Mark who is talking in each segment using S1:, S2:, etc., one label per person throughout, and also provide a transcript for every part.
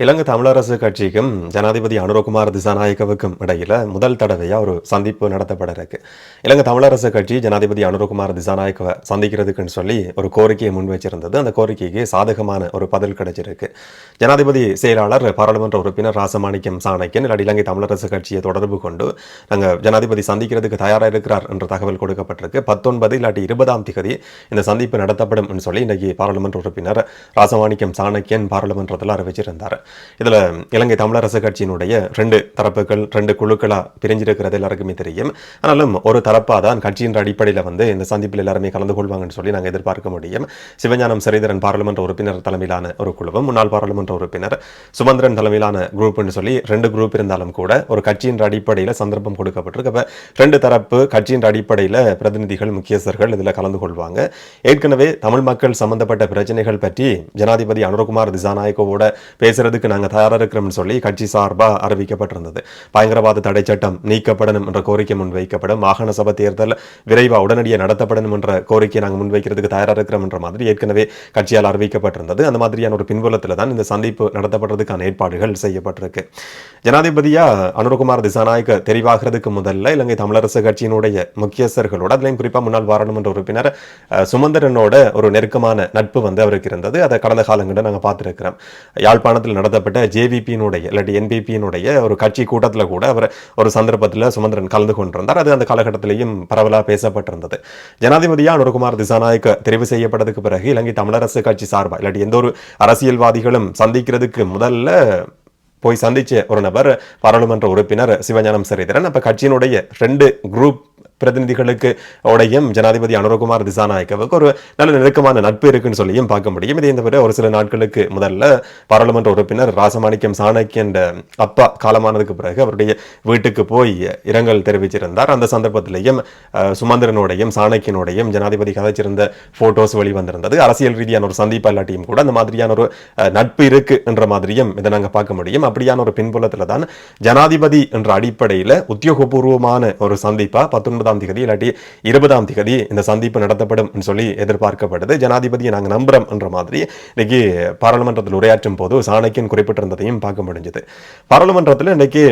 S1: இலங்கை தமிழரசு கட்சிக்கும் ஜனாதிபதி அனுரகுமார் திசாநாயக்கவுக்கும் இடையில் முதல் தடவையாக ஒரு சந்திப்பு நடத்தப்பட இருக்கு. இலங்கை தமிழரசு கட்சி ஜனாதிபதி அனுரகுமார் திசாநாயக்கவை சந்திக்கிறதுக்குன்னு சொல்லி ஒரு கோரிக்கையை முன் வச்சிருந்தது. அந்த கோரிக்கைக்கு சாதகமான ஒரு பதில் கிடைச்சிருக்கு. ஜனாதிபதி செயலாளர் பாராளுமன்ற உறுப்பினர் ராசமாணிக்கம் சாணக்கியன் இல்லாட்டி இலங்கை தமிழரசு கட்சியை தொடர்பு கொண்டு நாங்கள் ஜனாதிபதி சந்திக்கிறதுக்கு தயாராக இருக்கிறார் என்ற தகவல் கொடுக்கப்பட்டிருக்கு. பத்தொன்பது இல்லாட்டி இருபதாம் திகதி இந்த சந்திப்பு நடத்தப்படும் சொல்லி இன்னைக்கு பாராளுமன்ற உறுப்பினர் ராசமாணிக்கம் சாணக்கியன் பாராளுமன்றத்தில் அறிவிச்சிருந்தார். இதில் இலங்கை தமிழரசு கட்சியினுடைய ரெண்டு தரப்புகள் ரெண்டு குழுக்களாக பிரிஞ்சிருக்கிறது எல்லாருக்குமே தெரியும். ஆனாலும் ஒரு தரப்பாக தான் கட்சியின் அடிப்படையில் வந்து இந்த சந்திப்பில் எல்லாருமே கலந்து கொள்வாங்கன்னு சொல்லி நாங்கள் எதிர்பார்க்க முடியும். சிவஞானம் சரிதரன் பாராளுமன்ற உறுப்பினர் தலைமையிலான ஒரு குழுவும் முன்னாள் பாராளுமன்ற உறுப்பினர் சுமந்திரன் தலைமையிலான குரூப்னு சொல்லி ரெண்டு குரூப் இருந்தாலும் கூட ஒரு கட்சியின் அடிப்படையில் சந்தர்ப்பம் கொடுக்கப்பட்டிருக்கு. அப்போ ரெண்டு தரப்பு கட்சியின் அடிப்படையில் பிரதிநிதிகள் முக்கியஸ்தர்கள் இதில் கலந்து கொள்வாங்க. ஏற்கனவே தமிழ் மக்கள் சம்பந்தப்பட்ட பிரச்சனைகள் பற்றி ஜனாதிபதி அனுரகுமார் திசாநாயக்கோட பேசுறதுக்கு நாங்கள் தயாராக இருக்கிறோம்னு சொல்லி கட்சி சார்பாக அறிவிக்கப்பட்டிருந்தது. பயங்கரவாத தடை சட்டம் நீக்கப்படணும் என்ற கோரிக்கை முன்வைக்கப்படும். மாகாண சபை தேர்தல் விரைவாக உடனடியாக நடத்தப்படணும் என்ற கோரிக்கையை நாங்கள் முன்வைக்கிறதுக்கு தயாராக இருக்கிறோம் என்ற மாதிரி ஏற்கனவே கட்சியால் அறிவிக்கப்பட்டிருந்தது. அந்த மாதிரியான ஒரு பின்புலத்தில் தான் இந்த சந்திப்பு நடத்தப்படுறதுக்கான ஏற்பாடுகள் செய்யப்பட்டிருக்கு. ஜனாதிபதியா அனுரகுமார் திசாநாயக்க தெரிவாகிறதுக்கு முதல்ல இலங்கை தமிழரசு கட்சியினுடைய முக்கியஸ்தர்களோட அதுலேயும் குறிப்பாக முன்னாள் பாராளுமன்ற உறுப்பினர் அஹ், சுமந்திரனோட ஒரு நெருக்கமான நட்பு வந்து அவருக்கு இருந்தது. அதை கடந்த காலங்களில் நாங்கள் பார்த்துருக்கிறோம். யாழ்ப்பாணத்தில் நடத்தப்பட்ட ஜேவிபியினுடைய இல்லாட்டி என்பிபியினுடைய ஒரு கட்சி கூட்டத்தில் கூட அவர் ஒரு சந்தர்ப்பத்தில் சுமந்திரன் கலந்து கொண்டிருந்தார். அது அந்த காலகட்டத்திலையும் பரவலாக பேசப்பட்டிருந்தது. ஜனாதிபதியாக அனுரகுமார் திசாநாயக்க தெரிவு செய்யப்பட்டதுக்கு பிறகு இலங்கை தமிழரசு கட்சி சார்பாக இல்லாட்டி எந்த ஒரு அரசியல்வாதிகளும் சந்திக்கிறதுக்கு முதல்ல போய் சந்திச்ச ஒரு நபர் பாராளுமன்ற உறுப்பினர் சிவஞானம் சரிதரன். அப்ப கட்சியினுடைய ரெண்டு குரூப் பிரதிநிதிகளுக்கு உடையும் ஜனாதிபதி அனுரகுமார் திசாநாயக்கவுக்கு ஒரு நல்ல நெருக்கமான நட்பு இருக்குன்னு சொல்லியும் பார்க்க முடியும். இதே இந்த ஒரு சில நாட்களுக்கு முதல்ல பாராளுமன்ற உறுப்பினர் ராசமாணிக்கம் சாணக்கியன் அப்பா காலமானதுக்கு பிறகு அவருடைய வீட்டுக்கு போய் இரங்கல் தெரிவிச்சிருந்தார். அந்த சந்தர்ப்பத்திலையும் சுமந்திரனுடையும் சாணக்கியனுடையும் ஜனாதிபதி கதைச்சிருந்த போட்டோஸ் வெளிவந்திருந்தது. அரசியல் ரீதியான ஒரு சந்திப்பு இல்லாட்டியும் கூட அந்த மாதிரியான ஒரு நட்பு இருக்கு என்ற மாதிரியும் இதை நாங்க பார்க்க முடியும். அப்படியான ஒரு பின்புலத்தில் தான் ஜனாதிபதி என்ற அடிப்படையில் உத்தியோகபூர்வமான ஒரு சந்திப்பா பத்தொன்பதாம் திகதி இல்லாட்டி இருபதாம் தேதி இந்த சந்திப்பு நடத்தப்படும் சொல்லி எதிர்பார்க்கப்படுது. ஜனாதிபதியை நாங்கள் நம்புறோம் என்ற மாதிரி இன்னைக்கு பாராளுமன்றத்தில் உரையாற்றும் போது சாணக்கியன் குறிப்பிட்டிருந்ததையும் பார்க்க முடிஞ்சது. பாராளுமன்றத்தில் இன்னைக்கு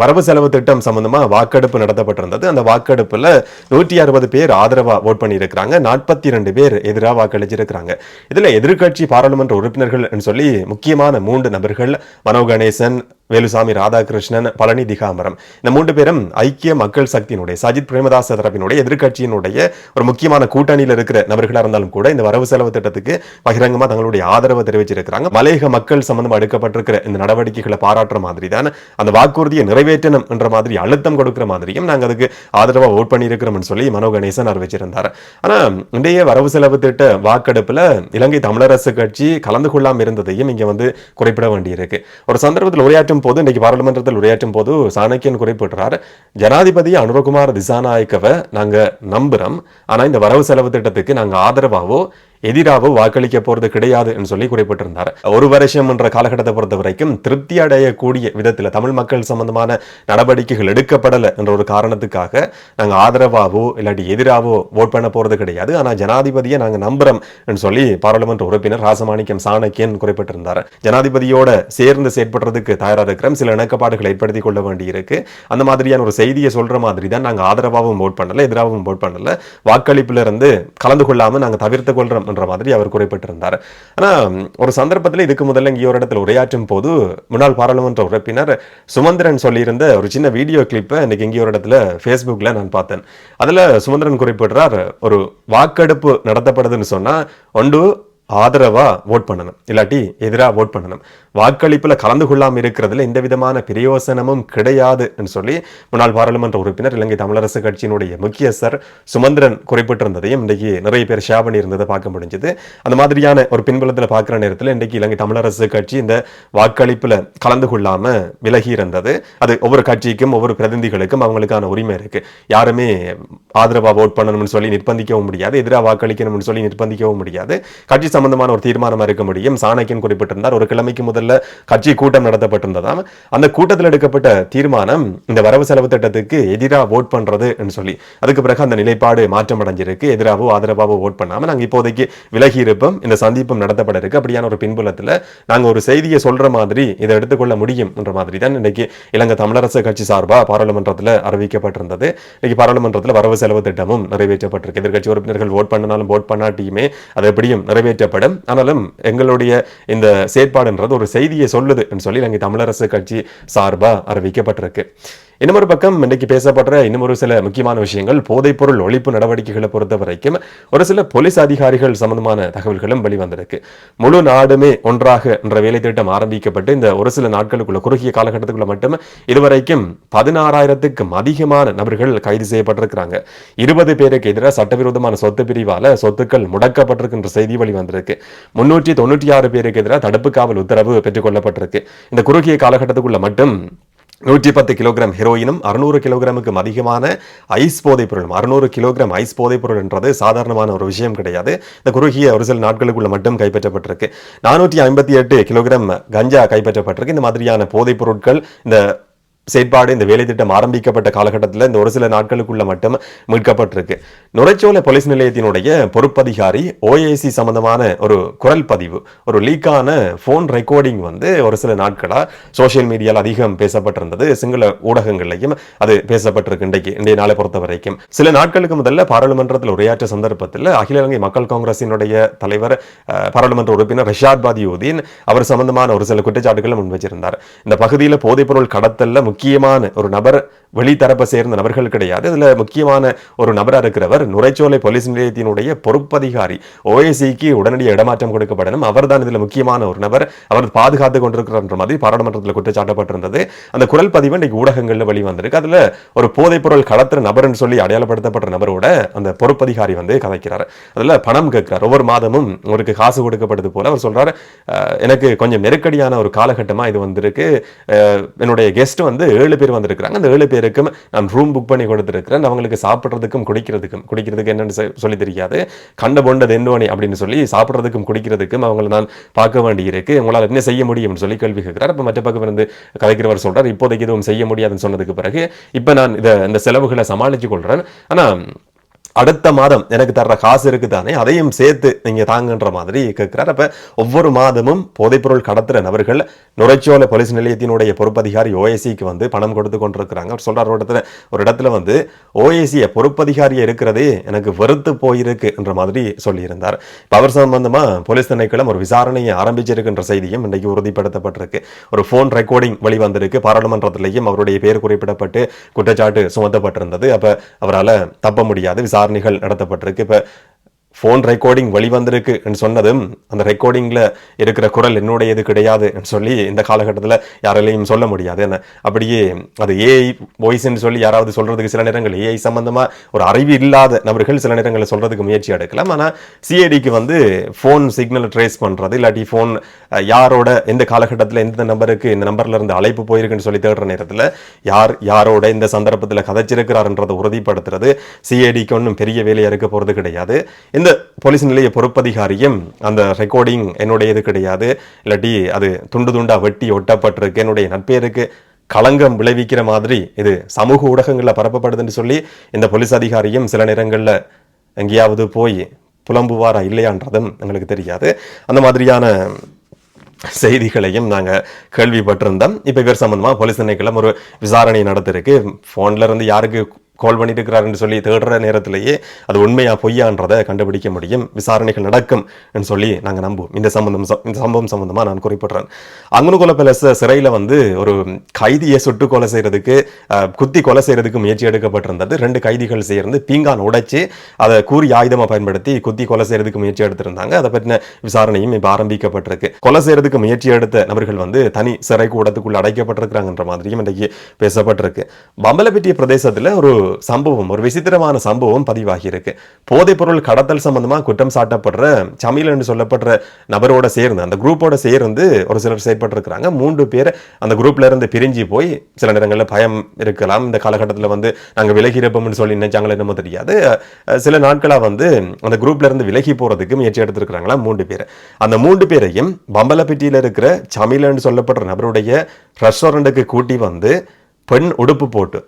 S1: வரவு செலவு திட்டம் சம்பந்தமாக வாக்கெடுப்பு நடத்தப்பட்டிருந்தது. அந்த வாக்கெடுப்பில் நூற்றி அறுபது பேர் ஆதரவாக ஓட் பண்ணியிருக்கிறாங்க. நாற்பத்தி ரெண்டு பேர் எதிராக வாக்களிச்சிருக்கிறாங்க. இதில் எதிர்கட்சி பாராளுமன்ற உறுப்பினர்கள் சொல்லி முக்கியமான மூன்று நபர்கள் மனோ கணேசன் வேலுசாமி ராதாகிருஷ்ணன் பழனி திகாம்பரம். இந்த மூன்று பேரும் ஐக்கிய மக்கள் சக்தியினுடைய சஜித் பிரேமதாச தரப்பினுடைய எதிர்கட்சியினுடைய ஒரு முக்கியமான கூட்டணியில் இருக்கிற நபர்களா இருந்தாலும் கூட இந்த வரவு செலவு திட்டத்துக்கு பகிரங்கமா தங்களுடைய ஆதரவை தெரிவிச்சிருக்கிறாங்க. மலையக மக்கள் சம்பந்தமா எடுக்கப்பட்டிருக்கிற இந்த நடவடிக்கைகளை பாராட்டுற மாதிரி தான் அந்த வாக்குறுதியை நிறைவேற்றணும் என்ற மாதிரி அழுத்தம் கொடுக்கிற மாதிரியும் நாங்க அதுக்கு ஆதரவா ஓட் பண்ணியிருக்கிறோம்னு சொல்லி மனோ கணேசன் அறிவிச்சிருந்தார். ஆனா இன்றைய வரவு செலவு திட்ட வாக்கெடுப்புல இலங்கை தமிழரசு கட்சி கலந்து கொள்ளாம இருந்ததையும் இங்க வந்து குறிப்பிட வேண்டியிருக்கு. ஒரு சந்தர்ப்பத்தில் உரையாற்றும் போது இன்னைக்கு பாராளுமன்றத்தில் உரையாற்றும் போது சாணக்கியன் குறிப்பிடுறார் ஜனாதிபதி அனுரகுமார் திசாநாயக்கவை நாங்க நம்புகிறோம் ஆனால் இந்த வரவு செலவு திட்டத்துக்கு நாங்க ஆதரவாகவோ எதிராக வாக்களிக்க போறது கிடையாது என்று சொல்லி குறிப்பிட்டிருந்தார். ஒரு வருஷம் என்ற காலகட்டத்தை பொறுத்த வரைக்கும் திருப்தி அடையக்கூடிய விதத்தில் தமிழ் மக்கள் சம்பந்தமான நடவடிக்கைகள் எடுக்கப்படலை என்ற ஒரு காரணத்துக்காக நாங்கள் ஆதரவாகவோ இல்லாட்டி எதிராகவோ ஓட் பண்ண போறது கிடையாது. ஆனால் ஜனாதிபதியை நாங்கள் நம்புறோம் என்று சொல்லி பாராளுமன்ற உறுப்பினர் ராசமாணிக்கம் சாணக்கியன் குறிப்பிட்டிருந்தார். ஜனாதிபதியோட சேர்ந்து செயற்படுறதுக்கு தயாராக இருக்கிறோம். சில இணக்கப்பாடுகளை ஏற்படுத்திக் கொள்ள வேண்டியிருக்கு. அந்த மாதிரியான ஒரு செய்தியை சொல்ற மாதிரி தான் நாங்கள் ஆதரவாகவும் ஓட் பண்ணல எதிராகவும் ஓட் பண்ணல. வாக்களிப்புல இருந்து கலந்து கொள்ளாம நாங்கள் தவிர்த்து கொள்றோம். அப்படின்ற மாதிரி அவர் குறிப்பிட்டிருந்தார். ஆனா ஒரு சந்தர்ப்பத்தில் இதுக்கு முதல்ல இங்கே ஒரு இடத்துல உரையாற்றும் போது முன்னாள் பாராளுமன்ற உறுப்பினர் சுமந்திரன் சொல்லியிருந்த ஒரு சின்ன வீடியோ கிளிப்பை இன்னைக்கு இங்கே ஒரு இடத்துல ஃபேஸ்புக்கில் நான் பார்த்தேன். அதில் சுமந்திரன் குறிப்பிடுறார் ஒரு வாக்கெடுப்பு நடத்தப்படுதுன்னு சொன்னால் ஒன்று ஆதரவா ஓட் பண்ணணும். இல்லாட்டி எதிராக ஓட் பண்ணணும். வாக்களிப்பில் கலந்து கொள்ளாம இருக்கிறதுல எந்த விதமான பிரயோசனமும் கிடையாதுன்னு சொல்லி முன்னாள் பாராளுமன்ற உறுப்பினர் இலங்கை தமிழரசு கட்சியினுடைய முக்கியஸ்தர் சுமந்திரன் குறிப்பிட்டிருந்ததையும் இன்றைக்கு நிறைய பேர் ஷேர் பண்ணியிருந்ததை பார்க்க முடிஞ்சது. அந்த மாதிரியான ஒரு பின்புலத்தில் பார்க்குற நேரத்தில் இன்றைக்கு இலங்கை தமிழரசு கட்சி இந்த வாக்களிப்புல கலந்து கொள்ளாம விலகி இருந்தது. அது ஒவ்வொரு கட்சிக்கும் ஒவ்வொரு பிரதிநிதிகளுக்கும் அவங்களுக்கான உரிமை இருக்கு. யாருமே ஆதரவா ஓட் பண்ணணும்னு சொல்லி நிர்பந்திக்கவும் முடியாது. எதிராக வாக்களிக்கணும்னு சொல்லி நிர்பந்திக்கவும் முடியாது. கட்சி சம்பந்தமான ஒரு தீர்மானம் இருக்க முடியும். சாணக்கியன் குறிப்பிட்டிருந்தார். ஒரு கிழமைக்கு முதல்ல கட்சி கூட்டம் நடத்தப்பட்டிருந்ததாம். அந்த கூட்டத்தில் எடுக்கப்பட்ட தீர்மானம் இந்த வரவு செலவு திட்டத்துக்கு எதிராக ஓட் பண்றது சொல்லி அதுக்கு பிறகு அந்த நிலைப்பாடு மாற்றம் அடைஞ்சிருக்கு. எதிராகவோ ஆதரவாகவோ ஓட் பண்ணாமல் நாங்கள் இப்போதைக்கு விலகி இருப்போம். இந்த சந்திப்பும் நடத்தப்பட இருக்கு. அப்படியான ஒரு பின்புலத்தில் நாங்கள் ஒரு செய்தியை சொல்ற மாதிரி இதை எடுத்துக்கொள்ள முடியும் என்ற மாதிரி தான் இன்னைக்கு இலங்கை தமிழரசு கட்சி சார்பாக பாராளுமன்றத்தில் அறிவிக்கப்பட்டிருந்தது. இன்னைக்கு பாராளுமன்றத்தில் வரவு செலவு திட்டமும் நிறைவேற்றப்பட்டிருக்கு. எதிர்கட்சி உறுப்பினர்கள் ஓட் பண்ணனாலும் ஓட் பண்ணாட்டியுமே அது எப்படியும் நிறைவேற்ற படம். ஆனாலும் எங்களுடைய இந்த செயற்பாடுன்றது ஒரு செய்தியை சொல்லுது சொல்லி நாங்கள் தமிழரசு கட்சி சார்பா அறிவிக்கப்பட்டிருக்கு. இன்னமொரு பக்கம் இன்றைக்கு பேசப்படுற இன்னமொரு ஒரு சில முக்கியமான விஷயங்கள் போதைப்பொருள் ஒழிப்பு நடவடிக்கைகளை பொறுத்த வரைக்கும் ஒரு சில போலீஸ் அதிகாரிகள் சம்பந்தமான தகவல்களும் வெளிவந்திருக்கு. முழு நாடுமே ஒன்றாக என்ற வேலை திட்டம் ஆரம்பிக்கப்பட்டு இந்த ஒரு சில நாட்களுக்குள்ள குறுகிய காலகட்டத்துக்குள்ள மட்டும் இதுவரைக்கும் பதினாறாயிரத்துக்கும் அதிகமான நபர்கள் கைது செய்யப்பட்டிருக்கிறாங்க. இருபது பேருக்கு எதிராக சட்டவிரோதமான சொத்து பிரிவால சொத்துக்கள் முடக்கப்பட்டிருக்கின்ற செய்தி வெளிவந்திருக்கு. முன்னூற்றி தொண்ணூற்றி ஆறு பேருக்கு எதிராக தடுப்பு காவல் உத்தரவு பெற்றுக் கொள்ளப்பட்டிருக்கு. இந்த குறுகிய காலகட்டத்துக்குள்ள மட்டும் நூற்றி பத்து கிலோகிராம் ஹெரோயினும் அறுநூறு கிலோகிராமுக்கும் அதிகமான ஐஸ் போதைப் பொருளும். அறுநூறு கிலோகிராம் ஐஸ் போதைப் பொருள் என்றது சாதாரணமான ஒரு விஷயம் கிடையாது. இந்த குறுகிய ஒரு சில நாட்களுக்குள்ள மட்டும் கைப்பற்றப்பட்டிருக்கு. நானூற்றி ஐம்பத்தி எட்டு கிலோகிராம் கஞ்சா கைப்பற்றப்பட்டிருக்கு. இந்த மாதிரியான போதைப் பொருட்கள் இந்த செயற்பாடு இந்த வேலை திட்டம் ஆரம்பிக்கப்பட்ட காலகட்டத்தில் இந்த ஒரு சில நாட்களுக்குள்ள மட்டும் மீட்கப்பட்டிருக்கு. நுரைச்சோலை போலீஸ் நிலையத்தினுடைய பொறுப்பதிகாரி ஓஏசி சம்பந்தமான ஒரு குரல் பதிவு ஒரு லீக்கான ஃபோன் ரெக்கார்டிங் வந்து ஒரு சில நாட்களாக சோசியல் மீடியாவில் அதிகம் பேசப்பட்டிருந்தது. சிங்கள ஊடகங்கள்லையும் அது பேசப்பட்டிருக்கு இன்றைக்கு இன்றைய நாளை பொறுத்த வரைக்கும். சில நாட்களுக்கு முதல்ல பாராளுமன்றத்தில் உரையாற்ற சந்தர்ப்பத்தில் அகில இலங்கை மக்கள் காங்கிரசினுடைய தலைவர் பாராளுமன்ற உறுப்பினர் ரிஷாத் பாதியுதீன் அவர் சம்பந்தமான ஒரு சில குற்றச்சாட்டுகளை முன் வச்சிருந்தார் இந்த பகுதியில் போதைப்பொருள் கடத்தல்ல முக்கியமான ஒரு நபர் வெளித்தரப்பை சேர்ந்த நபர்கள் கிடையாது. இதில் முக்கியமான ஒரு நபராக இருக்கிறவர் நுரைச்சோலை போலீஸ் நிலையத்தினுடைய பொறுப்பதிகாரி. ஓஏசிக்கு உடனடியாக இடமாற்றம் கொடுக்கப்படணும். அவர்தான் இதில் முக்கியமான ஒரு நபர். அவர் பாதுகாத்து கொண்டிருக்கிறார் மாதிரி பாராளுமன்றத்தில் குற்றச்சாட்டப்பட்டிருந்தது அந்த குரல் பதிவு இன்றைக்கு ஊடகங்கள்ல வெளிவந்திருக்கு. அதுல ஒரு போதைப்பொருள் கடத்துற நபர்னு சொல்லி அடையாளப்படுத்தப்பட்ட நபரோட அந்த பொறுப்பதிகாரி வந்து கதைக்கிறார். அதில் பணம் கேட்கிறார். ஒவ்வொரு மாதமும் அவருக்கு காசு கொடுக்கப்படுது போல அவர் சொல்றாரு. எனக்கு கொஞ்சம் நெருக்கடியான ஒரு காலகட்டமா இது வந்திருக்கு. என்னுடைய கெஸ்ட் வந்து ஏழு பேர் வந்திருக்கிறாங்க. அந்த ஏழு பேர் பேருக்கும் நான் ரூம் புக் பண்ணி கொடுத்துருக்கிறேன். அவங்களுக்கு சாப்பிட்றதுக்கும் குடிக்கிறதுக்கும் குடிக்கிறதுக்கு என்னன்னு சொல்லி தெரியாது. கண்ட பொண்டது என்னோனி அப்படின்னு சொல்லி சாப்பிட்றதுக்கும் குடிக்கிறதுக்கும் அவங்களை நான் பார்க்க வேண்டியிருக்கு. உங்களால் என்ன செய்ய முடியும்னு சொல்லி கேள்வி கேட்கிறார். அப்போ மற்ற பக்கம் இருந்து கதைக்கிறவர் சொல்கிறார் இப்போதைக்கு எதுவும் செய்ய முடியாதுன்னு சொன்னதுக்கு பிறகு இப்போ நான் இதை இந்த செலவுகளை சமாளித்து கொள்கிறேன் ஆனா அடுத்த மாதம் எனக்கு தர்ற காசு இருக்குது தானே அதையும் சேர்த்து நீங்க தாங்கன்ற மாதிரி கேட்கிறார் அப்போ ஒவ்வொரு மாதமும் போதைப்பொருள் கடத்துற நபர்கள் நுரைச்சோலை போலீஸ் நிலையத்தினுடைய பொறுப்பதிகாரி ஓஏசிக்கு வந்து பணம் கொடுத்து கொண்டிருக்கிறாங்க. அவர் சொல்றார் ஒரு இடத்துல ஒரு இடத்துல வந்து ஓஏசிய பொறுப்பதிகாரியை இருக்கிறதே எனக்கு வெறுத்து போயிருக்கு என்ற மாதிரி சொல்லியிருந்தார். இப்ப அவர் சம்பந்தமா போலீஸ் திணைக்களம் ஒரு விசாரணையை ஆரம்பிச்சிருக்கின்ற செய்தியும் இன்றைக்கு உறுதிப்படுத்தப்பட்டிருக்கு. ஒரு ஃபோன் ரெக்கார்டிங் வெளிவந்திருக்கு. பாராளுமன்றத்திலேயும் அவருடைய பேர் குறிப்பிடப்பட்டு குற்றச்சாட்டு சுமத்தப்பட்டிருந்தது. அப்ப அவரால தப்ப முடியாது. விசாரணைகள் நடத்தப்பட்டிருக்கு. இப்போ ஃபோன் ரெக்கார்டிங் வெளிவந்திருக்கு சொன்னதும் அந்த ரெக்கார்டிங்கில் இருக்கிற குரல் என்னுடையது கிடையாது சொல்லி இந்த காலகட்டத்தில் யாராலையும் சொல்ல முடியாது. என்ன அப்படியே அது ஏஐ வாய்ஸ்ன்னு சொல்லி யாராவது சொல்றதுக்கு சில நேரங்கள் ஏஐ சம்மந்தமாக ஒரு அறிவு இல்லாத நபர்கள் சில நேரங்களில் சொல்றதுக்கு முயற்சி எடுக்கலாம். ஆனால் சிஐடிக்கு வந்து ஃபோன் சிக்னலை ட்ரேஸ் பண்ணுறது இல்லாட்டி ஃபோன் யாரோட எந்த காலகட்டத்தில் எந்த நம்பருக்கு இந்த நம்பர்ல இருந்து அழைப்பு போயிருக்குன்னு சொல்லி தேடுற நேரத்தில் யார் யாரோட இந்த சந்தர்ப்பத்தில் கதைச்சிருக்கிறாருன்றதை உறுதிப்படுத்துறது சிஐடிக்கு ஒன்றும் பெரிய வேலையாக இருக்க போகிறது கிடையாது. இந்த போலீஸ் நிலைய பொறுப்பதிகாரியும் அந்த ரெக்கார்டிங் என்னுடையது கிடையாது. இல்லாட்டி அது துண்டு துண்டா வெட்டி ஒட்டப்பட்டிருக்கு. என்னுடைய நட்பேருக்கு களங்கம் விளைவிக்கிற மாதிரி இது சமூக ஊடகங்களில் பரப்பப்படுதுன்னு சொல்லி இந்த போலீஸ் அதிகாரியும் சில நேரங்களில் எங்கேயாவது போய் புலம்புவாரா இல்லையான்றதும் எங்களுக்கு தெரியாது. அந்த மாதிரியான செய்திகளையும் நாங்கள் கேள்விப்பட்டிருந்தோம். இப்போ இவர் சம்மந்தமாக போலீஸ் திணைக்களம் ஒரு விசாரணை நடத்திருக்கு. ஃபோன்ல இருந்து யாருக்கு கால் பண்ணிட்டு சொல்லி தேடுற நேரத்திலேயே அது உண்மையா பொய்யான்றதை கண்டுபிடிக்க முடியும். விசாரணைகள் நடக்கும் சொல்லி நாங்கள் நம்புவோம். இந்த சம்பந்தம் இந்த சம்பவம் சம்பந்தமாக நான் குறிப்பிடுறேன். அங்கனுகுல பேலஸ் சிறையில் வந்து ஒரு கைதியை சுட்டு கொலை செய்கிறதுக்கு குத்தி கொலை செய்கிறதுக்கு முயற்சி எடுக்கப்பட்டிருந்தது. ரெண்டு கைதிகள் சேர்ந்து பீங்கான் உடைச்சி அதை கூறி ஆயுதமாக பயன்படுத்தி குத்தி கொலை செய்கிறதுக்கு முயற்சி எடுத்திருந்தாங்க. அதை பற்றின விசாரணையும் இப்போ ஆரம்பிக்கப்பட்டிருக்கு. கொலை செய்கிறதுக்கு முயற்சி எடுத்த நபர்கள் வந்து தனி சிறை கூடத்துக்குள்ள அடைக்கப்பட்டிருக்கிறாங்கன்ற மாதிரியும் இன்றைக்கு பேசப்பட்டிருக்கு. பம்பலப்பட்டிய பிரதேசத்தில் ஒரு சம்பவம் ஒரு விசித்திரமான சம்பவம் பதிவாகி இருக்கு போதைப்பொருள் கடத்தல் சம்பந்தமாக குற்றம் சாட்டப்படுற சமையல் என்று சொல்லப்படுற நபரோட சேர்ந்து அந்த குரூப்போட சேர்ந்து ஒரு சிலர் செயற்பட்டிருக்கிறாங்க. மூன்று பேர் அந்த குரூப்ல இருந்து பிரிஞ்சு போய் சில நேரங்களில் பயம் இருக்கலாம். இந்த காலகட்டத்தில் வந்து நாங்கள் விலகி இருப்போம்னு சொல்லி நினைச்சாங்களோ என்னமோ தெரியாது. சில நாட்களாக வந்து அந்த குரூப்ல இருந்து விலகி போறதுக்கு முயற்சி எடுத்திருக்கிறாங்களா மூன்று பேர். அந்த மூன்று பேரையும் பம்பலப்பட்டியில் இருக்கிற சமீலன்னு சொல்லப்படுற நபருடைய ரெஸ்டாரண்ட்டுக்கு கூட்டி வந்து பெண் உடுப்பு போட்டு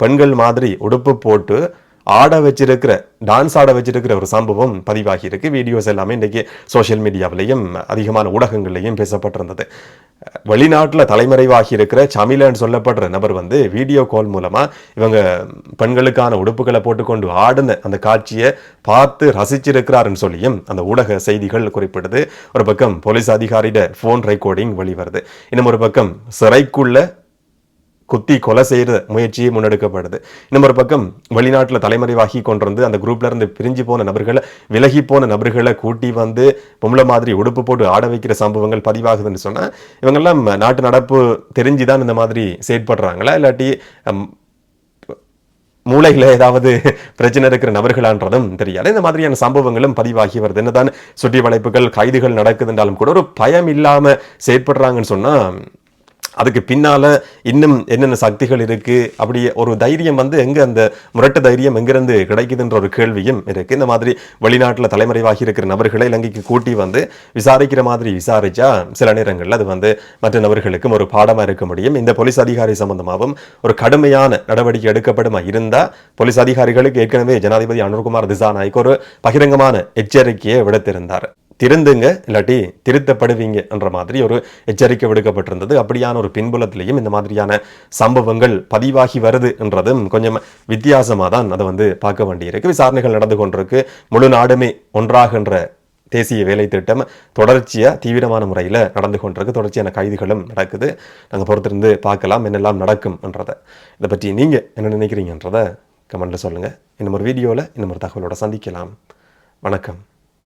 S1: பெண்கள் மாதிரி உடுப்பு போட்டு ஆட வச்சிருக்கிற டான்ஸ் ஆட வச்சிருக்கிற ஒரு சம்பவம் பதிவாகி இருக்கு வீடியோஸ் எல்லாமே இன்றைக்கி சோஷியல் மீடியாவிலையும் அதிகமான ஊடகங்கள்லையும் பேசப்பட்டிருந்தது. வெளிநாட்டில் தலைமறைவாகி இருக்கிற சமிலன்னு சொல்லப்படுற நபர் வந்து வீடியோ கால் மூலமாக இவங்க பெண்களுக்கான உடுப்புகளை போட்டுக்கொண்டு ஆடின அந்த காட்சியை பார்த்து ரசிச்சிருக்கிறாருன்னு சொல்லியும் அந்த ஊடக செய்திகள் குறிப்பிடுது. ஒரு பக்கம் போலீஸ் அதிகாரியிட ஃபோன் ரெக்கார்டிங் வெளிவருது. இன்னும் ஒரு பக்கம் சிறைக்குள்ள குத்தி கொலை செய்கிற முயற்சியை முன்னெடுக்கப்படுது. இன்னும் ஒரு பக்கம் வெளிநாட்டில் தலைமறைவாகி கொண்டிருந்து அந்த குரூப்ல இருந்து பிரிஞ்சு போன நபர்களை விலகி போன நபர்களை கூட்டி வந்து பொம்பளை மாதிரி உடுப்பு போட்டு ஆட வைக்கிற சம்பவங்கள் பதிவாகுதுன்னு சொன்னால் இவங்கெல்லாம் நாட்டு நடப்பு தெரிஞ்சுதான் இந்த மாதிரி செயற்படுறாங்களா? இல்லாட்டி மூளையில் ஏதாவது பிரச்சனை இருக்கிற நபர்களான்றதும் தெரியாது. இந்த மாதிரியான சம்பவங்களும் பதிவாகி வருது. என்னதான் சுற்றி வளைப்புகள் கைதுகள் நடக்குதுன்றாலும் கூட ஒரு பயம் இல்லாமல் செயற்படுறாங்கன்னு சொன்னால் அதுக்கு பின்னால் இன்னும் என்னென்ன சக்திகள் இருக்குது அப்படி ஒரு தைரியம் வந்து எங்கே அந்த முரட்டு தைரியம் எங்கிருந்து கிடைக்குதுன்ற ஒரு கேள்வியும் இருக்குது இந்த மாதிரி வெளிநாட்டில் தலைமறைவாகி இருக்கிற நபர்களை இலங்கைக்கு கூட்டி வந்து விசாரிக்கிற மாதிரி விசாரித்தா சில நேரங்களில் அது வந்து மற்ற நபர்களுக்கும் ஒரு பாடமாக இருக்க முடியும். இந்த போலீஸ் அதிகாரி சம்பந்தமாகவும் ஒரு கடுமையான நடவடிக்கை எடுக்கப்படுமா இருந்தால் போலீஸ் அதிகாரிகளுக்கு ஏற்கனவே ஜனாதிபதி அனுர்குமார் திசாநாய்க்கு ஒரு பகிரங்கமான எச்சரிக்கையை விடுத்திருந்தார். திருந்துங்க இல்லாட்டி திருத்தப்படுவீங்கன்ற மாதிரி ஒரு எச்சரிக்கை விடுக்கப்பட்டிருந்தது. அப்படியான ஒரு பின்புலத்திலையும் இந்த மாதிரியான சம்பவங்கள் பதிவாகி வருது என்றதும் கொஞ்சம் வித்தியாசமாக தான் அதை வந்து பார்க்க வேண்டியிருக்கு. விசாரணைகள் நடந்து கொண்டிருக்கு. முழு நாடுமே ஒன்றாகின்ற தேசிய வேலை திட்டம் தொடர்ச்சியாக தீவிரமான முறையில் நடந்து கொண்டிருக்கு. தொடர்ச்சியான கைதுகளும் நடக்குது. நாங்கள் பொறுத்திருந்து பார்க்கலாம் என்னெல்லாம் நடக்கும் என்றதை. இதை பற்றி நீங்கள் என்ன நினைக்கிறீங்கன்றதை கமெண்ட்டில் சொல்லுங்கள் இன்னும் ஒரு வீடியோவில் இன்னும் ஒரு தகவலோட சந்திக்கலாம். வணக்கம்.